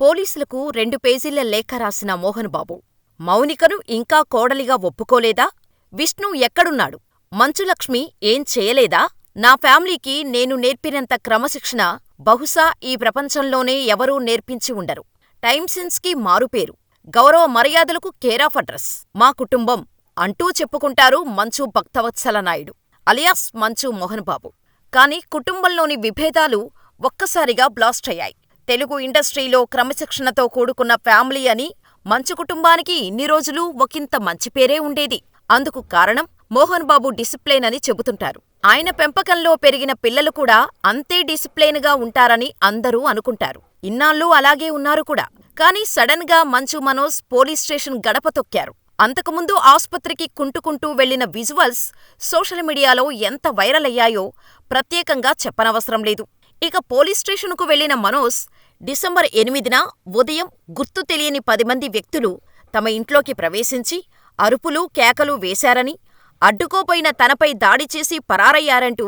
పోలీసులకు రెండు పేజీల లేఖ రాసిన మోహన్ బాబు. మౌనికను ఇంకా కోడలిగా ఒప్పుకోలేదా? విష్ణు ఎక్కడున్నాడు? మంచులక్ష్మి ఏం చేయలేదా? నా ఫ్యామిలీకి నేను నేర్పినంత క్రమశిక్షణ బహుశా ఈ ప్రపంచంలోనే ఎవరూ నేర్పించి ఉండరు. టైమ్సెన్స్కి మారుపేరు. గౌరవ మర్యాదలకు కేరాఫ్ అడ్రస్. మా కుటుంబం అంటూ చెప్పుకుంటారు మంచు భక్తవత్సల నాయుడు అలియాస్ మంచు మోహన్ బాబు. కానీ కుటుంబంలోని విభేదాలు ఒక్కసారిగా బ్లాస్ట్ అయ్యాయి. తెలుగు ఇండస్ట్రీలో క్రమశిక్షణతో కూడుకున్న ఫ్యామిలీ అని మంచు కుటుంబానికి ఇన్ని రోజులు ఒకింత మంచి పేరే ఉండేది. అందుకు కారణం మోహన్ బాబు డిసిప్లైన్ అని చెబుతుంటారు. ఆయన పెంపకంలో పెరిగిన పిల్లలు కూడా అంతే డిసిప్లేన్గా ఉంటారని అందరూ అనుకుంటారు. ఇన్నాళ్ళూ అలాగే ఉన్నారు కూడా. కానీ సడన్గా మంచు మనోజ్ పోలీస్ స్టేషన్ గడప తొక్కారు. అంతకుముందు ఆస్పత్రికి కుంటుకుంటూ వెళ్ళిన విజువల్స్ సోషల్ మీడియాలో ఎంత వైరల్ అయ్యాయో ప్రత్యేకంగా చెప్పనవసరం లేదు. ఇక పోలీస్ స్టేషనుకు వెళ్ళిన మనోజ్ డిసెంబర్ ఎనిమిదిన ఉదయం గుర్తు తెలియని పదిమంది వ్యక్తులు తమ ఇంట్లోకి ప్రవేశించి అరుపులు, కేకలు వేశారని, అడ్డుకోబోయిన తనపై దాడి చేసి పరారయ్యారంటూ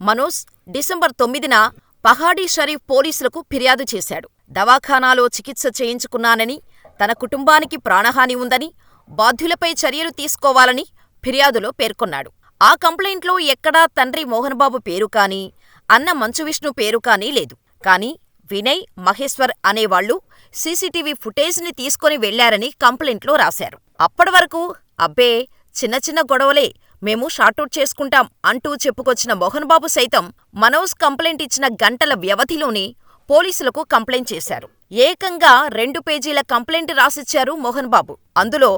మనోజ్ డిసెంబర్ తొమ్మిదిన పహాడీ షరీఫ్ పోలీసులకు ఫిర్యాదు చేశాడు. దవాఖానాలో చికిత్స చేయించుకున్నానని, తన కుటుంబానికి ప్రాణహాని ఉందని, బాధ్యులపై చర్యలు తీసుకోవాలని ఫిర్యాదులో పేర్కొన్నాడు. ఆ కంప్లైంట్లో ఎక్కడా తండ్రి మోహన్బాబు పేరు కానీ, అన్న మంచు విష్ణు పేరు కానీ లేదు. కానీ వినయ్, మహేశ్వర్ అనేవాళ్ళు సీసీటీవీ ఫుటేజ్ని తీసుకొని వెళ్ళారని కంప్లైంట్లో రాశారు. అప్పటివరకు అబ్బే చిన్న చిన్న గొడవలే మేము షార్టౌట్ చేసుకుంటాం అంటూ చెప్పుకొచ్చిన మోహన్బాబు సైతం మనోజ్ కంప్లైంట్ ఇచ్చిన గంటల వ్యవధిలోనే పోలీసులకు కంప్లైంట్ చేశారు. ఏకంగా రెండు పేజీల కంప్లైంట్ రాసిచ్చారు మోహన్బాబు. అందులో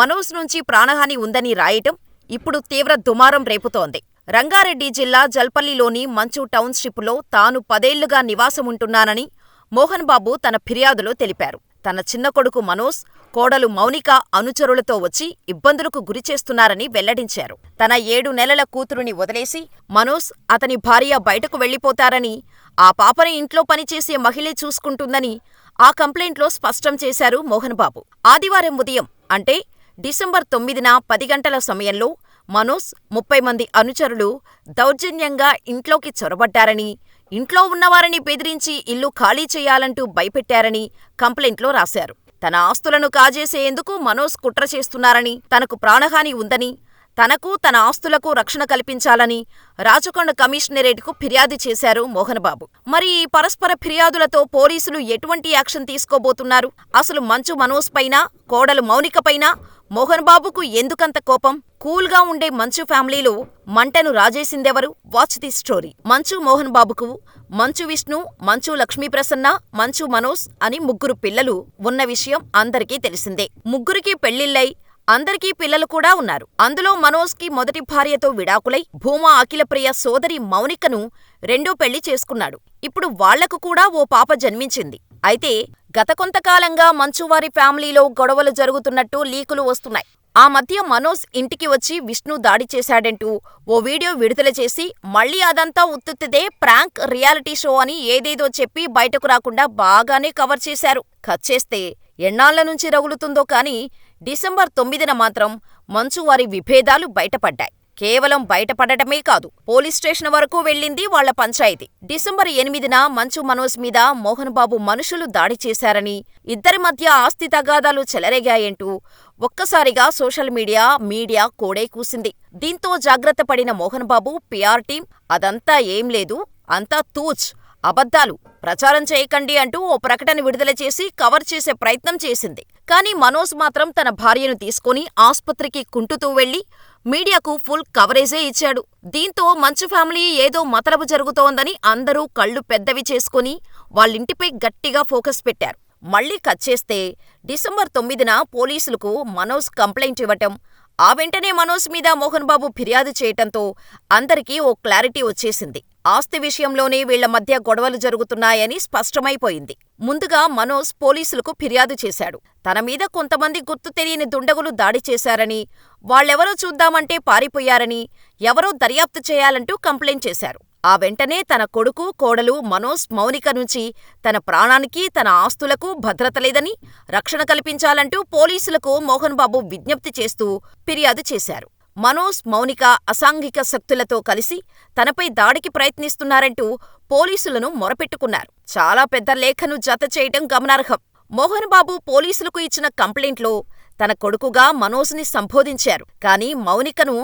మనోజ్ నుంచి ప్రాణహాని ఉందని రాయటం ఇప్పుడు తీవ్ర దుమారం రేపుతోంది. రంగారెడ్డి జిల్లా జల్పల్లిలోని మంచు టౌన్షిప్లో తాను పదేళ్ళుగా నివాసముంటున్నానని మోహన్బాబు తన ఫిర్యాదులో తెలిపారు. తన చిన్న కొడుకు మనోజ్, కోడలు మౌనిక అనుచరులతో వచ్చి ఇబ్బందులకు గురిచేస్తున్నారని వెల్లడించారు. తన ఏడు నెలల కూతురుని వదిలేసి మనోజ్, అతని భార్య బయటకు వెళ్ళిపోతారని, ఆ పాపని ఇంట్లో పనిచేసే మహిళే చూసుకుంటుందని ఆ కంప్లైంట్లో స్పష్టం చేశారు మోహన్బాబు. ఆదివారం ఉదయం అంటే డిసెంబర్ తొమ్మిదిన పది గంటల సమయంలో మనోజ్, ముప్పై మంది అనుచరులు దౌర్జన్యంగా ఇంట్లోకి చొరబడ్డారని, ఇంట్లో ఉన్నవారిని బెదిరించి ఇల్లు ఖాళీ చేయాలంటూ భయపెట్టారని కంప్లైంట్లో రాశారు. తన ఆస్తులను కాజేసేందుకు మనోజ్ కుట్ర చేస్తున్నారని, తనకు ప్రాణహాని ఉందని, తనకు, తన ఆస్తులకు రక్షణ కల్పించాలని రాచకొండ కమిషనరేట్కు ఫిర్యాదు చేశారు మోహనబాబు. మరి ఈ పరస్పర ఫిర్యాదులతో పోలీసులు ఎటువంటి యాక్షన్ తీసుకోబోతున్నారు? అసలు మంచు మనోస్ పైనా, కోడలు మౌనికపైనా మోహన్ బాబుకు ఎందుకంత కోపం? కూల్గా ఉండే మంచు ఫ్యామిలీలో మంటను రాజేసిందెవరు? Watch the story. మంచు మోహన్ బాబుకు మంచు విష్ణు, మంచు లక్ష్మీప్రసన్న, మంచు మనోజ్ అని ముగ్గురు పిల్లలు ఉన్న విషయం అందరికీ తెలిసిందే. ముగ్గురికీ పెళ్ళిళ్ళై అందరికీ పిల్లలు కూడా ఉన్నారు. అందులో మనోజ్కి మొదటి భార్యతో విడాకులై భూమా అఖిలప్రియ సోదరి మౌనికను రెండో పెళ్ళి చేసుకున్నాడు. ఇప్పుడు వాళ్ళకు కూడా ఓ పాప జన్మించింది. అయితే గత కొంతకాలంగా మంచువారి ఫ్యామిలీలో గొడవలు జరుగుతున్నట్టు లీకులు వస్తున్నాయి. ఆ మధ్య మనోజ్ ఇంటికి వచ్చి విష్ణు దాడి చేశాడంటూ ఓ వీడియో విడుదల చేసి మళ్ళీ అదంతా ఉత్తుత్తిదే ప్రాంక్ రియాలిటీ షో అని ఏదేదో చెప్పి బయటకు రాకుండా బాగానే కవర్ చేశారు. కచ్చేస్తే ఎన్నాళ్ళ నుంచి రగులుతుందో కానీ డిసెంబర్ తొమ్మిదిన మాత్రం మంచువారి విభేదాలు బయటపడ్డాయి. కేవలం బయటపడటమే కాదు పోలీస్ స్టేషన్ వరకు వెళ్ళింది వాళ్ళ పంచాయతీ. డిసెంబర్ ఎనిమిదిన మంచు మనోజ్ మీద మోహన్ బాబు మనుషులు దాడి చేశారని, ఇద్దరి మధ్య ఆస్తి తగాదాలు చెలరేగాయంటూ ఒక్కసారిగా సోషల్ మీడియా, మీడియా కోడే కూసింది. దీంతో జాగ్రత్త పడిన మోహన్ బాబు పిఆర్ టీం అదంతా ఏం లేదు, అంతా తూచ్ అబద్ధాలు ప్రచారం చేయకండి అంటూ ఓ ప్రకటన విడుదల చేసి కవర్ చేసే ప్రయత్నం చేసింది. కానీ మనోజ్ మాత్రం తన భార్యను తీసుకుని ఆస్పత్రికి కుంటుతూ వెళ్ళి మీడియాకు ఫుల్ కవరేజే ఇచ్చాడు. దీంతో మంచు ఫ్యామిలీ ఏదో మతలబు జరుగుతోందని అందరూ కళ్ళు పెద్దవి చేసుకుని వాళ్ళింటిపై గట్టిగా ఫోకస్ పెట్టారు. మళ్ళీ కచ్చేస్తే డిసెంబర్ తొమ్మిదిన పోలీసులకు మనోజ్ కంప్లైంట్ ఇవ్వటం, ఆ వెంటనే మనోజ్ మీద మోహన్ బాబు ఫిర్యాదు చేయటంతో అందరికీ ఓ క్లారిటీ వచ్చేసింది. ఆస్తి విషయంలోనే వీళ్ళ మధ్య గొడవలు జరుగుతున్నాయని స్పష్టమైపోయింది. ముందుగా మనోజ్ పోలీసులకు ఫిర్యాదు చేశాడు. తన మీద కొంతమంది గుర్తు తెలియని దుండగులు దాడి చేశారని, వాళ్ళెవరో చూద్దామంటే పారిపోయారని, ఎవరో దర్యాప్తు చేయాలంటూ కంప్లైంట్ చేశారు. ఆ వెంటనే తన కొడుకు, కోడలు మనోజ్, మౌనిక నుంచి తన ప్రాణానికి, తన ఆస్తులకు భద్రత లేదని, రక్షణ కల్పించాలంటూ పోలీసులకు మోహన్ బాబు విజ్ఞప్తి చేస్తూ ఫిర్యాదు చేశారు. మనోజ్, మౌనిక అసాంఘిక శక్తులతో కలిసి తనపై దాడికి ప్రయత్నిస్తున్నారంటూ పోలీసులను మొరపెట్టుకున్నారు. చాలా పెద్ద లేఖను జత చేయటం గమనార్హం. మోహన్ బాబు పోలీసులకు ఇచ్చిన కంప్లైంట్లో తన కొడుకుగా మనోజ్ని సంబోధించారు. కానీ మౌనికను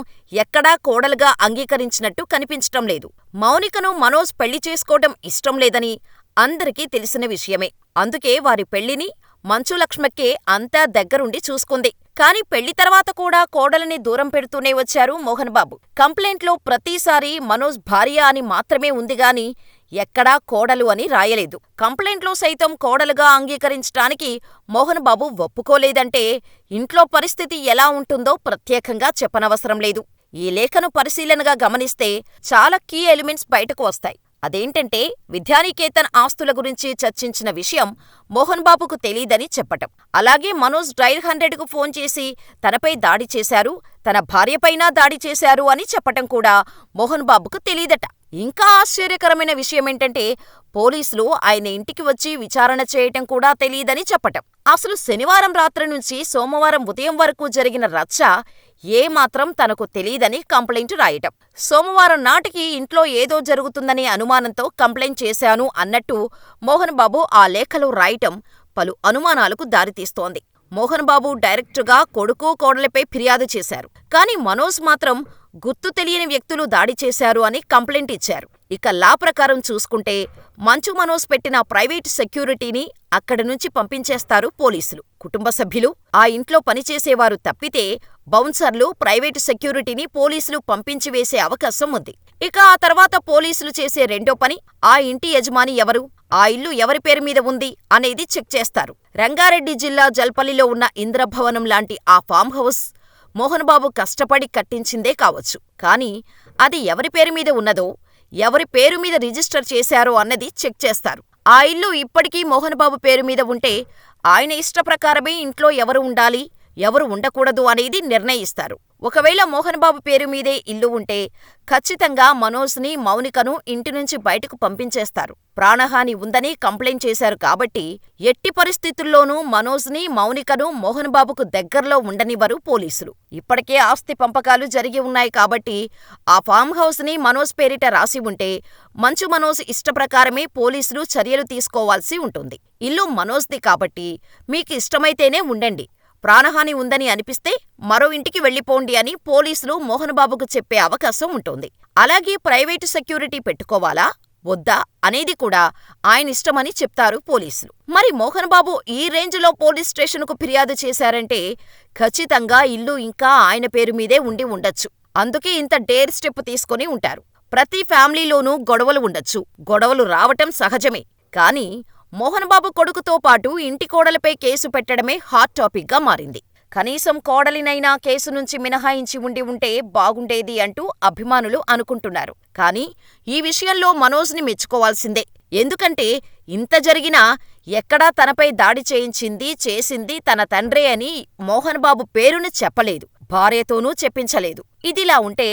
ఎక్కడా కోడలుగా అంగీకరించినట్టు కనిపించటం లేదు. మౌనికను మనోజ్ పెళ్ళి చేసుకోవటం ఇష్టం లేదని అందరికీ తెలిసిన విషయమే. అందుకే వారి పెళ్ళిని మంచులక్ష్మక్కే అంతా దగ్గరుండి చూసుకుంది. కాని పెళ్ళి తర్వాత కూడా కోడలిని దూరం పెడుతూనే వచ్చారు మోహన్ బాబు. కంప్లైంట్లో ప్రతిసారీ మనోజ్ భార్య అని మాత్రమే ఉందిగాని ఎక్కడా కోడలు అని రాయలేదు. కంప్లైంట్లో సైతం కోడలుగా అంగీకరించటానికి మోహన్ బాబు ఒప్పుకోలేదంటే ఇంట్లో పరిస్థితి ఎలా ఉంటుందో ప్రత్యేకంగా చెప్పనవసరం లేదు. ఈ లేఖను పరిశీలనగా గమనిస్తే చాలా కీ ఎలిమెంట్స్ బయటకు వస్తాయి. అదేంటంటే విద్యానికేతన్ ఆస్తుల గురించి చర్చించిన విషయం మోహన్ బాబుకు తెలీదని చెప్పటం. అలాగే మనోజ్ డైల్ హండ్రెడ్కు ఫోన్ చేసి తనపై దాడి చేశారు, తన భార్యపైనా దాడి చేశారు అని చెప్పటం కూడా మోహన్ బాబుకు తెలీదట. ఇంకా ఆశ్చర్యకరమైన విషయమేంటంటే పోలీసులు ఆయన ఇంటికి వచ్చి విచారణ చేయటం కూడా తెలీదని చెప్పటం. అసలు శనివారం రాత్రి నుంచి సోమవారం ఉదయం వరకు జరిగిన రచ్చ ఏమాత్రం తనకు తెలీదని కంప్లైంట్ రాయటం. సోమవారం నాటికి ఇంట్లో ఏదో జరుగుతుందనే అనుమానంతో కంప్లైంట్ చేశాను అన్నట్టు మోహన్ బాబు ఆ లేఖలో రాయటం పలు అనుమానాలకు దారితీస్తోంది. మోహన్ బాబు డైరెక్టుగా కొడుకు, కోడలిపై ఫిర్యాదు చేశారు. కానీ మనోజ్ మాత్రం గుర్తు తెలియని వ్యక్తులు దాడి చేశారు అని కంప్లైంట్ ఇచ్చారు. ఇక లా ప్రకారం చూసుకుంటే మంచు మనోజ్ పెట్టిన ప్రైవేట్ సెక్యూరిటీని అక్కడి నుంచి పంపించేస్తారు పోలీసులు. కుటుంబ సభ్యులు, ఆ ఇంట్లో పనిచేసేవారు తప్పితే బౌన్సర్లు, ప్రైవేట్ సెక్యూరిటీని పోలీసులు పంపించివేసే అవకాశం ఉంది. ఇక ఆ తర్వాత పోలీసులు చేసే రెండో పని ఆ ఇంటి యజమాని ఎవరు, ఆ ఇల్లు ఎవరి పేరు మీద ఉంది అనేది చెక్ చేస్తారు. రంగారెడ్డి జిల్లా జల్పల్లిలో ఉన్న ఇంద్రభవనం లాంటి ఆ ఫామ్ హౌస్ కష్టపడి కట్టించిందే కావచ్చు. కానీ అది ఎవరి పేరు మీద ఉన్నదో, ఎవరి పేరు మీద రిజిస్టర్ చేశారో అన్నది చెక్ చేస్తారు. ఆ ఇల్లు ఇప్పటికీ మోహన్బాబు పేరు మీద ఉంటే ఆయన ఇష్టప్రకారమే ఇంట్లో ఎవరు ఉండాలి, ఎవరు ఉండకూడదు అనేది నిర్ణయిస్తారు. ఒకవేళ మోహన్ బాబు పేరు మీదే ఇల్లు ఉంటే ఖచ్చితంగా మనోజ్ని, మౌనికను ఇంటి నుంచి బయటకు పంపించేస్తారు. ప్రాణహాని ఉందని కంప్లైంట్ చేశారు కాబట్టి ఎట్టి పరిస్థితుల్లోనూ మనోజ్ని, మౌనికను మోహన్ బాబుకు దగ్గర్లో ఉండనివ్వరు పోలీసులు. ఇప్పటికే ఆస్తి పంపకాలు జరిగి ఉన్నాయి కాబట్టి ఆ ఫామ్ హౌస్ని మనోజ్ పేరిట రాసి ఉంటే మంచు మనోజ్ ఇష్టప్రకారమే పోలీసులు చర్యలు తీసుకోవాల్సి ఉంటుంది. ఇల్లు మనోజ్ది కాబట్టి మీకు ఇష్టమైతేనే ఉండండి, ప్రాణహాని ఉందని అనిపిస్తే మరో ఇంటికి వెళ్ళిపోండి అని పోలీసులు మోహనబాబుకు చెప్పే అవకాశం ఉంటుంది. అలాగే ప్రైవేటు సెక్యూరిటీ పెట్టుకోవాలా, వద్దా అనేది కూడా ఆయనిష్టమని చెప్తారు పోలీసులు. మరి మోహనబాబు ఈ రేంజ్లో పోలీస్ స్టేషన్కు ఫిర్యాదు చేశారంటే ఖచ్చితంగా ఇల్లు ఇంకా ఆయన పేరు మీదే ఉండి ఉండొచ్చు. అందుకే ఇంత డేర్ స్టెప్ తీసుకొని ఉంటారు. ప్రతి ఫ్యామిలీలోనూ గొడవలు ఉండొచ్చు. గొడవలు రావటం సహజమే. కానీ మోహన్ బాబు కొడుకుతో పాటు ఇంటి కోడలిపై కేసు పెట్టడమే హాట్ టాపిక్గా మారింది. కనీసం కోడలినైనా కేసు నుంచి మినహాయించి ఉండి ఉంటే బాగుండేది అంటూ అభిమానులు అనుకుంటున్నారు. కానీ ఈ విషయంలో మనోజ్ని మెచ్చుకోవాల్సిందే. ఎందుకంటే ఇంత జరిగినా ఎక్కడా తనపై దాడి చేయించింది, చేసింది తన తండ్రే అని మోహన్ బాబు పేరును చెప్పలేదు. భార్యతోనూ చెప్పించలేదు. ఇదిలా ఉంటే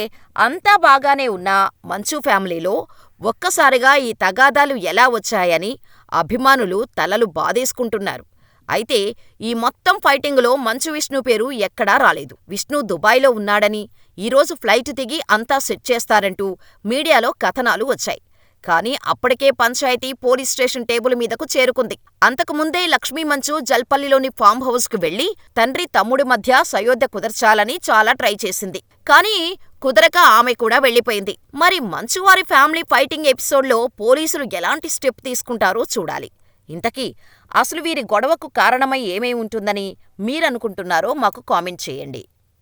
అంతా బాగానే ఉన్న మంచు ఫ్యామిలీలో ఒక్కసారిగా ఈ తగాదాలు ఎలా వచ్చాయని అభిమానులు తలలు బాదేసుకుంటున్నారు. అయితే ఈ మొత్తం ఫైటింగులో మంచు విష్ణు పేరు ఎక్కడా రాలేదు. విష్ణు దుబాయ్లో ఉన్నాడని, ఈరోజు ఫ్లైట్ దిగి అంతా సెట్ చేస్తారంటూ మీడియాలో కథనాలు వచ్చాయి. కానీ అప్పటికే పంచాయతీ పోలీస్ స్టేషన్ టేబుల్ మీదకు చేరుకుంది. అంతకుముందే లక్ష్మీ మంచు జల్పల్లిలోని ఫామ్ హౌస్కు వెళ్ళి తండ్రి, తమ్ముడి మధ్య సయోధ్య కుదర్చాలని చాలా ట్రై చేసింది. కానీ కుదరక ఆమె కూడా వెళ్ళిపోయింది మరి మంచువారి ఫ్యామిలీ ఫైటింగ్ ఎపిసోడ్లో పోలీసులు ఎలాంటి స్టెప్ తీసుకుంటారో చూడాలి. ఇంతకీ అసలు వీరి గొడవకు కారణమై ఏమై ఉంటుందని మీరనుకుంటున్నారో మాకు కామెంట్ చేయండి.